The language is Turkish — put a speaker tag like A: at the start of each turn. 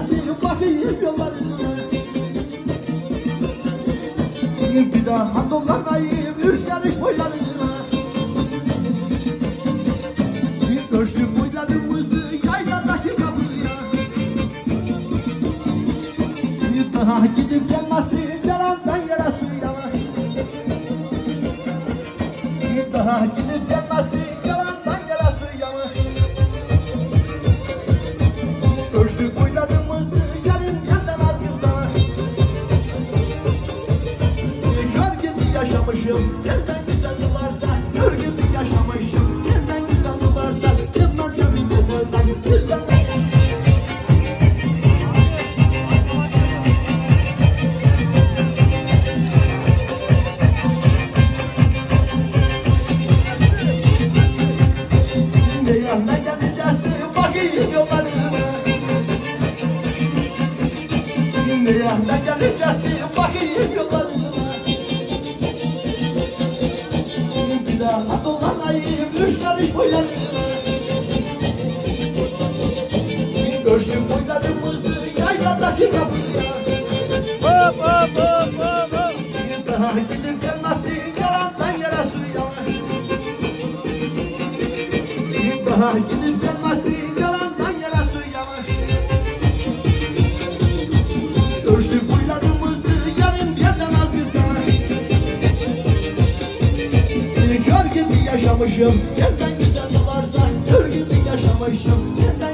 A: gelmesi bakayım yollarına? Bir daha dolanayım üç karış boylarına. Ölçtüm boylarımızı yayladaki kapıya. Bir daha gidip gelmesi yalandan yarası yana Bir daha gidip gelmesi yalandan yarası yana Ölçtük boylarımızı yaşamışım. Senden güzel varsa Kör gibi yaşamışım. Senden güzel varsa Kırman çabuk yeterden kirlen Ne yana geleceğiz bakayım yollarına. Ne yana geleceğiz bakayım yollarına Daha dolanayım üç karış boylarına Ölçtüm boylarımızı yayladaki kapıya.
B: Hop hop hop hop hop.
A: Daha gidip gelmesi yalandan yarası yalan Bir daha gidip gelmesi yaşamışım. Senden güzel ne varsa Gör gibi yaşamışım. Senden